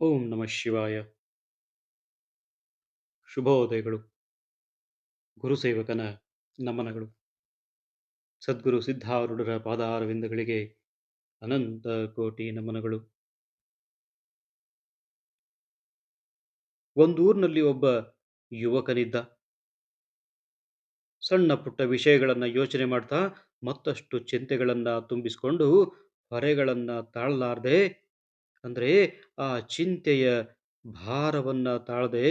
ಓಂ ನಮಃ ಶಿವಾಯ. ಶುಭೋದಯಗಳು. ಗುರುಸೇವಕನ ನಮನಗಳು. ಸದ್ಗುರು ಸಿದ್ಧಾರೂಢರ ಪಾದಾರವಿಂದಗಳಿಗೆ ಅನಂತ ಕೋಟಿ ನಮನಗಳು. ಒಂದೂರಿನಲ್ಲಿ ಒಬ್ಬ ಯುವಕನಿದ್ದ. ಸಣ್ಣ ಪುಟ್ಟ ವಿಷಯಗಳನ್ನು ಯೋಚನೆ ಮಾಡ್ತಾ ಮತ್ತಷ್ಟು ಚಿಂತೆಗಳನ್ನು ತುಂಬಿಸಿಕೊಂಡು ಹೊರೆಗಳನ್ನು ತಾಳಲಾರ್ದೆ ಅಂದರೆ ಆ ಚಿಂತೆಯ ಭಾರವನ್ನ ತಾಳದೆ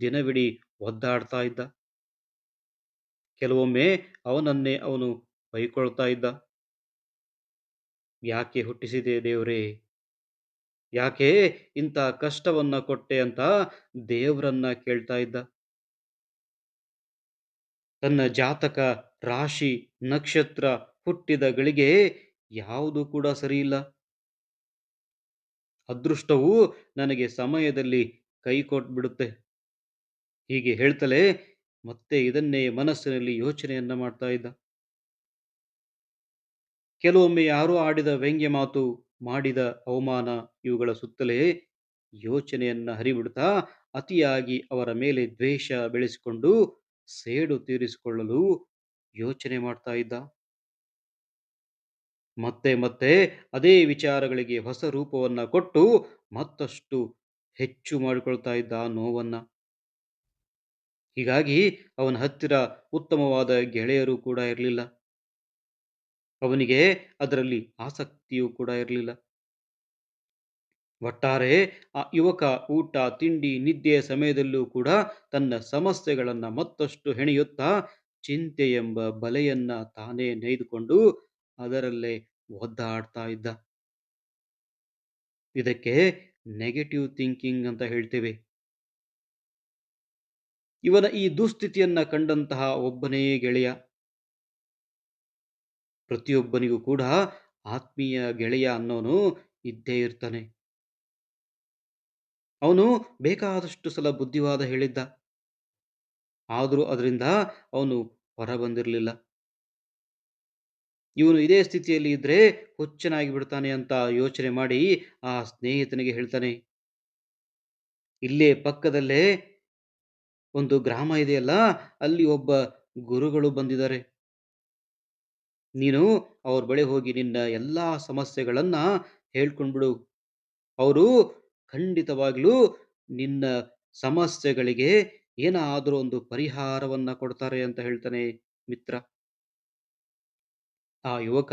ದಿನವಿಡೀ ಒದ್ದಾಡ್ತಾ ಇದ್ದ. ಕೆಲವೊಮ್ಮೆ ಅವನನ್ನೇ ಅವನು ಬೈಕೊಳ್ತಾ ಇದ್ದ. ಯಾಕೆ ಹುಟ್ಟಿಸಿದೆ ದೇವರೇ? ಯಾಕೆ ಇಂಥ ಕಷ್ಟವನ್ನ ಕೊಟ್ಟೆ ಅಂತ ದೇವರನ್ನ ಕೇಳ್ತಾ ಇದ್ದ? ತನ್ನ ಜಾತಕ ರಾಶಿ ನಕ್ಷತ್ರ ಹುಟ್ಟಿದ ಗಳಿಗೆ ಯಾವುದು ಕೂಡ ಸರಿಯಿಲ್ಲ ಅದೃಷ್ಟವು ನನಗೆ ಸಮಯದಲ್ಲಿ ಕೈ ಕೊಟ್ಬಿಡುತ್ತೆ ಹೀಗೆ ಹೇಳ್ತಲೇ ಮತ್ತೆ ಇದನ್ನೇ ಮನಸ್ಸಿನಲ್ಲಿ ಯೋಚನೆಯನ್ನ ಮಾಡ್ತಾ ಇದ್ದ. ಕೆಲವೊಮ್ಮೆ ಯಾರೋ ಆಡಿದ ವ್ಯಂಗ್ಯ ಮಾತು, ಮಾಡಿದ ಅವಮಾನ ಇವುಗಳ ಸುತ್ತಲೇ ಯೋಚನೆಯನ್ನ ಹರಿಬಿಡ್ತಾ ಅತಿಯಾಗಿ ಅವರ ಮೇಲೆ ದ್ವೇಷ ಬೆಳೆಸಿಕೊಂಡು ಸೇಡು ತೀರಿಸಿಕೊಳ್ಳಲು ಯೋಚನೆ ಮಾಡ್ತಾ ಇದ್ದ. ಮತ್ತೆ ಮತ್ತೆ ಅದೇ ವಿಚಾರಗಳಿಗೆ ಹೊಸ ರೂಪವನ್ನ ಕೊಟ್ಟು ಮತ್ತಷ್ಟು ಹೆಚ್ಚು ಮಾಡಿಕೊಳ್ತಾ ಇದ್ದ ನೋವನ್ನ. ಹೀಗಾಗಿ ಅವನ ಹತ್ತಿರ ಉತ್ತಮವಾದ ಗೆಳೆಯರು ಕೂಡ ಇರಲಿಲ್ಲ. ಅವನಿಗೆ ಅದರಲ್ಲಿ ಆಸಕ್ತಿಯೂ ಕೂಡ ಇರಲಿಲ್ಲ. ಒಟ್ಟಾರೆ ಆ ಯುವಕ ಊಟ, ತಿಂಡಿ ನಿದ್ದೆಯ ಸಮಯದಲ್ಲೂ ಕೂಡ ತನ್ನ ಸಮಸ್ಯೆಗಳನ್ನು ಮತ್ತಷ್ಟು ಹೆಣೆಯುತ್ತಾ ಚಿಂತೆ ಎಂಬ ಬಲೆಯನ್ನ ತಾನೇ ನೇಯ್ದುಕೊಂಡು ಅದರಲ್ಲೇ ಒದ್ದಾಡ್ತಾ ಇದ್ದ. ಇದಕ್ಕೆ ನೆಗೆಟಿವ್ ಥಿಂಕಿಂಗ್ ಅಂತ ಹೇಳ್ತೇವೆ. ಇವನ ಈ ದುಸ್ಥಿತಿಯನ್ನ ಕಂಡಂತಹ ಒಬ್ಬನೇ ಗೆಳೆಯ. ಪ್ರತಿಯೊಬ್ಬನಿಗೂ ಕೂಡ ಆತ್ಮೀಯ ಗೆಳೆಯ ಅನ್ನೋನು ಇದ್ದೇ ಇರ್ತಾನೆ. ಅವನು ಬೇಕಾದಷ್ಟು ಸಲ ಬುದ್ಧಿವಾದ ಹೇಳಿದ್ದ. ಆದರೂ ಅದರಿಂದ ಅವನು ಹೊರ ಬಂದಿರಲಿಲ್ಲ ಇವನು ಇದೇ ಸ್ಥಿತಿಯಲ್ಲಿ ಇದ್ರೆ ಹುಚ್ಚನಾಗಿ ಬಿಡ್ತಾನೆ ಅಂತ ಯೋಚನೆ ಮಾಡಿ ಆ ಸ್ನೇಹಿತನಿಗೆ ಹೇಳ್ತಾನೆ, ಇಲ್ಲೇ ಪಕ್ಕದಲ್ಲೇ ಒಂದು ಗ್ರಾಮ ಇದೆಯಲ್ಲ, ಅಲ್ಲಿ ಒಬ್ಬ ಗುರುಗಳು ಬಂದಿದ್ದಾರೆ. ನೀನು ಅವ್ರ ಬಳಿ ಹೋಗಿ ನಿನ್ನ ಎಲ್ಲ ಸಮಸ್ಯೆಗಳನ್ನ ಹೇಳ್ಕೊಂಡ್ಬಿಡು. ಅವರು ಖಂಡಿತವಾಗ್ಲೂ ನಿನ್ನ ಸಮಸ್ಯೆಗಳಿಗೆ ಏನಾದರೂ ಒಂದು ಪರಿಹಾರವನ್ನ ಕೊಡ್ತಾರೆ ಅಂತ ಹೇಳ್ತಾನೆ ಮಿತ್ರ. ಆ ಯುವಕ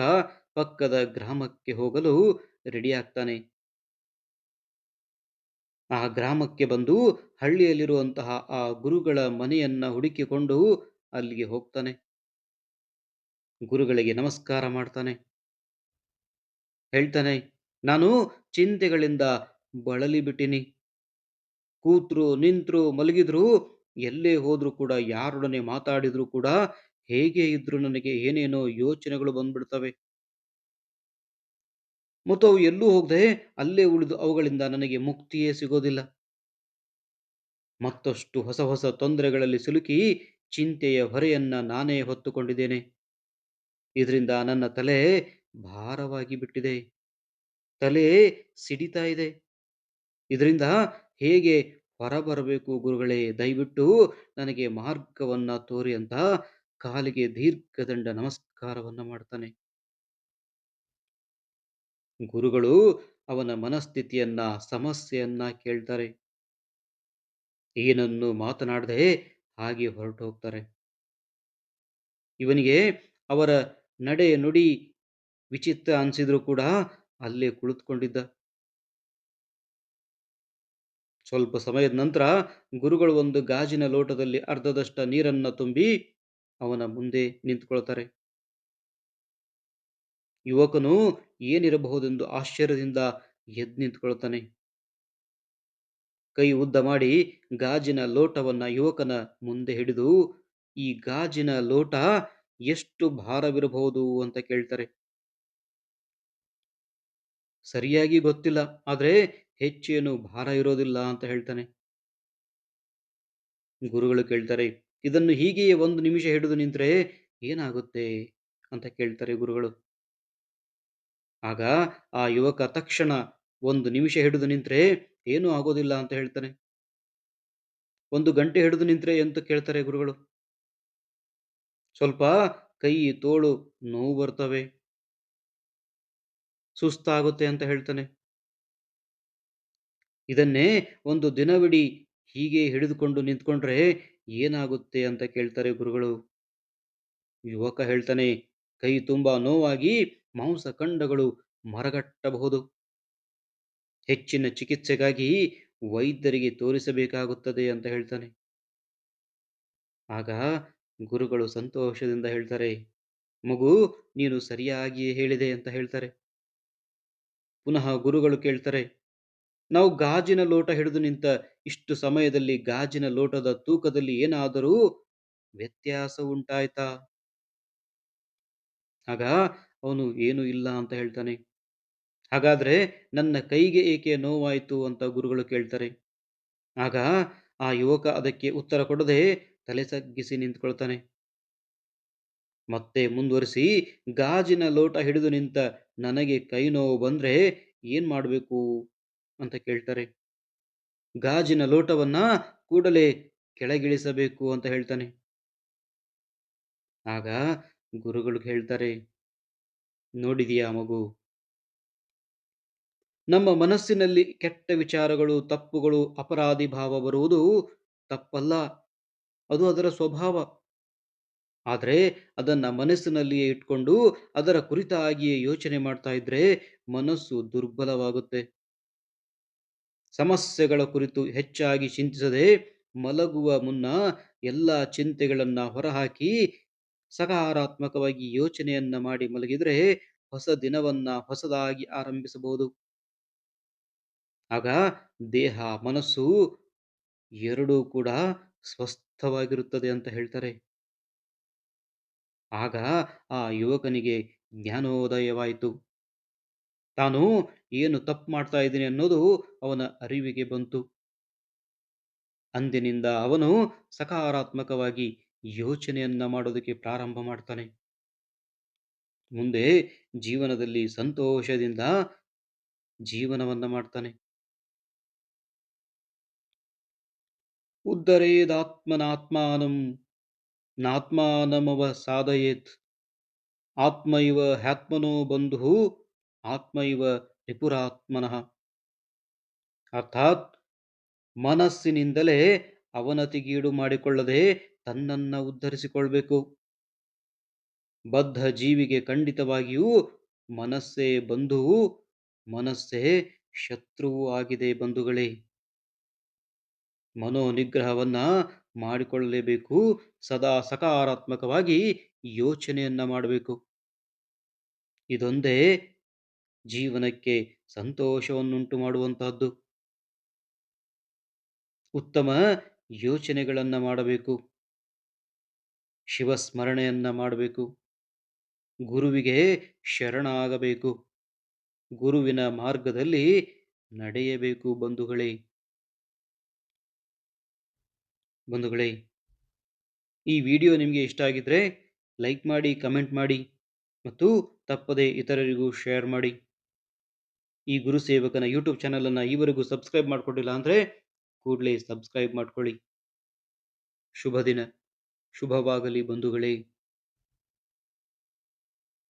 ಪಕ್ಕದ ಗ್ರಾಮಕ್ಕೆ ಹೋಗಲು ರೆಡಿಯಾಗ್ತಾನೆ ಆ ಗ್ರಾಮಕ್ಕೆ ಬಂದು ಹಳ್ಳಿಯಲ್ಲಿರುವಂತಹ ಆ ಗುರುಗಳ ಮನೆಯನ್ನ ಹುಡುಕಿಕೊಂಡು ಅಲ್ಲಿಗೆ ಹೋಗ್ತಾನೆ. ಗುರುಗಳಿಗೆ ನಮಸ್ಕಾರ ಮಾಡ್ತಾನೆ. ಹೇಳ್ತಾನೆ, ನಾನು ಚಿಂತೆಗಳಿಂದ ಬಳಲಿ ಬಿಟ್ಟಿನಿ. ಕೂತ್ರು ನಿಂತ್ರು ಮಲಗಿದ್ರು, ಎಲ್ಲೇ ಹೋದ್ರು ಕೂಡ ಯಾರೊಡನೆ ಮಾತಾಡಿದ್ರು ಕೂಡ ಹೇಗೆ ಇದ್ರೂ ನನಗೆ ಏನೇನೋ ಯೋಚನೆಗಳು ಬಂದ್ಬಿಡ್ತವೆ. ಮತ್ತು ಅವು ಎಲ್ಲೂ ಹೋಗದೆ ಅಲ್ಲೇ ಉಳಿದು ಅವುಗಳಿಂದ ನನಗೆ ಮುಕ್ತಿಯೇ ಸಿಗೋದಿಲ್ಲ. ಮತ್ತಷ್ಟು ಹೊಸ ಹೊಸ ತೊಂದರೆಗಳಲ್ಲಿ ಸಿಲುಕಿ ಚಿಂತೆಯ ಹೊರೆಯನ್ನ ನಾನೇ ಹೊತ್ತುಕೊಂಡಿದ್ದೇನೆ. ಇದರಿಂದ ನನ್ನ ತಲೆ ಭಾರವಾಗಿ ಬಿಟ್ಟಿದೆ. ತಲೆ ಸಿಡಿತಾ ಇದೆ. ಇದರಿಂದ ಹೇಗೆ ಹೊರಬರಬೇಕು ಗುರುಗಳೇ, ದಯವಿಟ್ಟು ನನಗೆ ಮಾರ್ಗವನ್ನ ತೋರಿ ಅಂತ ಕಾಲಿಗೆ ದೀರ್ಘದಂಡ ನಮಸ್ಕಾರವನ್ನು ಮಾಡ್ತಾನೆ. ಗುರುಗಳು ಅವನ ಮನಸ್ಥಿತಿಯನ್ನ, ಸಮಸ್ಯೆಯನ್ನ ಕೇಳ್ತಾರೆ. ಏನನ್ನು ಮಾತನಾಡದೆ ಹಾಗೆ ಹೊರಟು ಹೋಗ್ತಾರೆ. ಇವನಿಗೆ ಅವರ ನಡೆ ನುಡಿ ವಿಚಿತ್ರ ಅನಿಸಿದ್ರು ಕೂಡ ಅಲ್ಲೇ ಕುಳಿತುಕೊಂಡಿದ್ದ. ಸ್ವಲ್ಪ ಸಮಯದ ನಂತರ ಗುರುಗಳು ಒಂದು ಗಾಜಿನ ಲೋಟದಲ್ಲಿ ಅರ್ಧದಷ್ಟ ನೀರನ್ನ ತುಂಬಿ ಅವನ ಮುಂದೆ ನಿಂತುಕೊಳ್ತಾರೆ. ಯುವಕನು ಏನಿರಬಹುದೆಂದು ಆಶ್ಚರ್ಯದಿಂದ ಎದ್ದು ನಿಂತುಕೊಳ್ತಾನೆ. ಕೈ ಉದ್ದ ಮಾಡಿ ಗಾಜಿನ ಲೋಟವನ್ನ ಯುವಕನ ಮುಂದೆ ಹಿಡಿದು, ಈ ಗಾಜಿನ ಲೋಟ ಎಷ್ಟು ಭಾರವಿರಬಹುದು ಅಂತ ಕೇಳ್ತಾರೆ. ಸರಿಯಾಗಿ ಗೊತ್ತಿಲ್ಲ, ಆದ್ರೆ ಹೆಚ್ಚೇನು ಭಾರ ಇರೋದಿಲ್ಲ ಅಂತ ಹೇಳ್ತಾನೆ. ಗುರುಗಳು ಕೇಳ್ತಾರೆ ಇದನ್ನು ಹೀಗೆಯೇ ಒಂದು ನಿಮಿಷ ಹಿಡಿದು ನಿಂತರೆ ಏನಾಗುತ್ತೆ ಅಂತ ಕೇಳ್ತಾರೆ ಗುರುಗಳು. ಆಗ ಆ ಯುವಕ ತಕ್ಷಣ ಒಂದು ನಿಮಿಷ ಹಿಡಿದು ನಿಂತರೆ ಏನೂ ಆಗೋದಿಲ್ಲ ಅಂತ ಹೇಳ್ತಾನೆ. ಒಂದು ಗಂಟೆ ಹಿಡಿದು ನಿಂತರೆ ಎಂತ ಕೇಳ್ತಾರೆ ಗುರುಗಳು? ಸ್ವಲ್ಪ ಕೈ, ತೋಳು ನೋವು ಬರ್ತವೆ. ಸುಸ್ತಾಗುತ್ತೆ ಅಂತ ಹೇಳ್ತಾನೆ. ಇದನ್ನೇ ಒಂದು ದಿನವಿಡೀ ಹೀಗೆ ಹಿಡಿದುಕೊಂಡು ನಿಂತ್ಕೊಂಡ್ರೆ ಏನಾಗುತ್ತೆ ಅಂತ ಕೇಳ್ತಾರೆ ಗುರುಗಳು. ಯುವಕ ಹೇಳ್ತಾನೆ, ಕೈ ತುಂಬಾ ನೋವಾಗಿ ಮಾಂಸಖಂಡಗಳು ಮರಗಟ್ಟಬಹುದು. ಹೆಚ್ಚಿನ ಚಿಕಿತ್ಸೆಗಾಗಿ ವೈದ್ಯರಿಗೆ ತೋರಿಸಬೇಕಾಗುತ್ತದೆ ಅಂತ ಹೇಳ್ತಾನೆ. ಆಗ ಗುರುಗಳು ಸಂತೋಷದಿಂದ ಹೇಳ್ತಾರೆ, ಮಗು, ನೀನು ಸರಿಯಾಗಿಯೇ ಹೇಳಿದೆ ಅಂತ ಹೇಳ್ತಾರೆ. ಪುನಃ ಗುರುಗಳು ಕೇಳ್ತಾರೆ ನಾವು ಗಾಜಿನ ಲೋಟ ಹಿಡಿದು ನಿಂತ ಇಷ್ಟು ಸಮಯದಲ್ಲಿ ಗಾಜಿನ ಲೋಟದ ತೂಕದಲ್ಲಿ ಏನಾದರೂ ವ್ಯತ್ಯಾಸ ಉಂಟಾಯ್ತಾ? ಆಗ ಅವನು, ಏನು ಇಲ್ಲ ಅಂತ ಹೇಳ್ತಾನೆ. ಹಾಗಾದ್ರೆ ನನ್ನ ಕೈಗೆ ಏಕೆ ನೋವಾಯಿತು ಅಂತ ಗುರುಗಳು ಕೇಳ್ತಾರೆ. ಆಗ ಆ ಯುವಕ ಅದಕ್ಕೆ ಉತ್ತರ ಕೊಡದೆ ತಲೆ ತಗ್ಗಿಸಿ ನಿಂತ್ಕೊಳ್ತಾನೆ. ಮತ್ತೆ ಮುಂದುವರಿಸಿ ಗಾಜಿನ ಲೋಟ ಹಿಡಿದು ನಿಂತ ನನಗೆ ಕೈ ನೋವು ಬಂದ್ರೆ ಏನ್ ಮಾಡಬೇಕು? ಅಂತ ಕೇಳ್ತಾರೆ. ಗಾಜಿನ ಲೋಟವನ್ನ ಕೂಡಲೇ ಕೆಳಗಿಳಿಸಬೇಕು ಅಂತ ಹೇಳ್ತಾನೆ. ಆಗ ಗುರುಗಳು ಹೇಳ್ತಾರೆ, ನೋಡಿದೀಯಾ ಮಗು, ನಮ್ಮ ಮನಸ್ಸಿನಲ್ಲಿ ಕೆಟ್ಟ ವಿಚಾರಗಳು, ತಪ್ಪುಗಳು, ಅಪರಾಧಿ ಭಾವ ಬರುವುದು ತಪ್ಪಲ್ಲ, ಅದು ಅದರ ಸ್ವಭಾವ. ಆದರೆ ಅದನ್ನ ಮನಸ್ಸಿನಲ್ಲಿಯೇ ಇಟ್ಕೊಂಡು ಅದರ ಕುರಿತಾಗಿಯೇ ಯೋಚನೆ ಮಾಡ್ತಾ ಇದ್ರೆ ಮನಸ್ಸು ದುರ್ಬಲವಾಗುತ್ತೆ. ಸಮಸ್ಯೆಗಳ ಕುರಿತು ಹೆಚ್ಚಾಗಿ ಚಿಂತಿಸದೆ ಮಲಗುವ ಮುನ್ನ ಎಲ್ಲ ಚಿಂತೆಗಳನ್ನು ಹೊರಹಾಕಿ ಸಕಾರಾತ್ಮಕವಾಗಿ ಯೋಚನೆಯನ್ನ ಮಾಡಿ ಮಲಗಿದರೆ ಹೊಸ ದಿನವನ್ನ ಹೊಸದಾಗಿ ಆರಂಭಿಸಬಹುದು. ಆಗ ದೇಹ, ಮನಸ್ಸು ಎರಡೂ ಕೂಡ ಸ್ವಸ್ಥವಾಗಿರುತ್ತದೆ ಅಂತ ಹೇಳ್ತಾರೆ. ಆಗ ಆ ಯುವಕನಿಗೆ ಜ್ಞಾನೋದಯವಾಯಿತು. ತಾನು ಏನು ತಪ್ಪು ಮಾಡ್ತಾ ಇದ್ದೀನಿ ಅನ್ನೋದು ಅವನ ಅರಿವಿಗೆ ಬಂತು. ಅಂದಿನಿಂದ ಅವನು ಸಕಾರಾತ್ಮಕವಾಗಿ ಯೋಚನೆಯನ್ನ ಮಾಡೋದಕ್ಕೆ ಪ್ರಾರಂಭ ಮಾಡ್ತಾನೆ. ಮುಂದೆ ಜೀವನದಲ್ಲಿ ಸಂತೋಷದಿಂದ ಜೀವನವನ್ನ ಮಾಡ್ತಾನೆ. ಉದ್ದರೇದಾತ್ಮನಾತ್ಮಾನಂ, ನಾತ್ಮಾನಮವ ಸಾಧಯೇತ್ ಆತ್ಮ ಇವ ಹ್ಯಾತ್ಮನೋ ಬಂಧು ಆತ್ಮ ಇವ ಅರ್ಥಾತ್ ಮನಸ್ಸಿನಿಂದಲೇ ಅವನತಿಗೀಡು ಮಾಡಿಕೊಳ್ಳದೆ ತನ್ನನ್ನ ಉದ್ಧರಿಸಿಕೊಳ್ಬೇಕು. ಬದ್ಧ ಜೀವಿಗೆ ಖಂಡಿತವಾಗಿಯೂ ಮನಸ್ಸೇ ಬಂಧುವು ಮನಸ್ಸೇ ಶತ್ರುವೂ ಆಗಿದೆ ಬಂಧುಗಳೇ. ಮನೋನಿಗ್ರಹವನ್ನ ಮಾಡಿಕೊಳ್ಳಲೇಬೇಕು, ಸದಾ ಸಕಾರಾತ್ಮಕವಾಗಿ ಯೋಚನೆಯನ್ನ ಮಾಡಬೇಕು. ಇದೊಂದೇ ಜೀವನಕ್ಕೆ ಸಂತೋಷವನ್ನುಂಟು ಮಾಡುವಂತಹದ್ದು. ಉತ್ತಮ ಯೋಚನೆಗಳನ್ನು ಮಾಡಬೇಕು. ಶಿವಸ್ಮರಣೆಯನ್ನು ಮಾಡಬೇಕು. ಗುರುವಿಗೆ ಶರಣಾಗಬೇಕು. ಗುರುವಿನ ಮಾರ್ಗದಲ್ಲಿ ನಡೆಯಬೇಕು ಬಂಧುಗಳೇ. ಬಂಧುಗಳೇ, ಈ ವಿಡಿಯೋ ನಿಮಗೆ ಇಷ್ಟ ಆಗಿದ್ರೆ ಲೈಕ್ ಮಾಡಿ, ಕಮೆಂಟ್ ಮಾಡಿ ಮತ್ತು ತಪ್ಪದೆ ಇತರರಿಗೂ ಶೇರ್ ಮಾಡಿ. ಈ ಗುರು ಸೇವಕನ ಯೂಟ್ಯೂಬ್ ಚಾನಲನ್ನು ಈವರೆಗೂ ಸಬ್ಸ್ಕ್ರೈಬ್ ಮಾಡ್ಕೊಂಡಿಲ್ಲ ಅಂದರೆ ಕೂಡಲೇ ಸಬ್ಸ್ಕ್ರೈಬ್ ಮಾಡ್ಕೊಳ್ಳಿ. ಶುಭ ದಿನ ಶುಭವಾಗಲಿ ಬಂಧುಗಳೇ.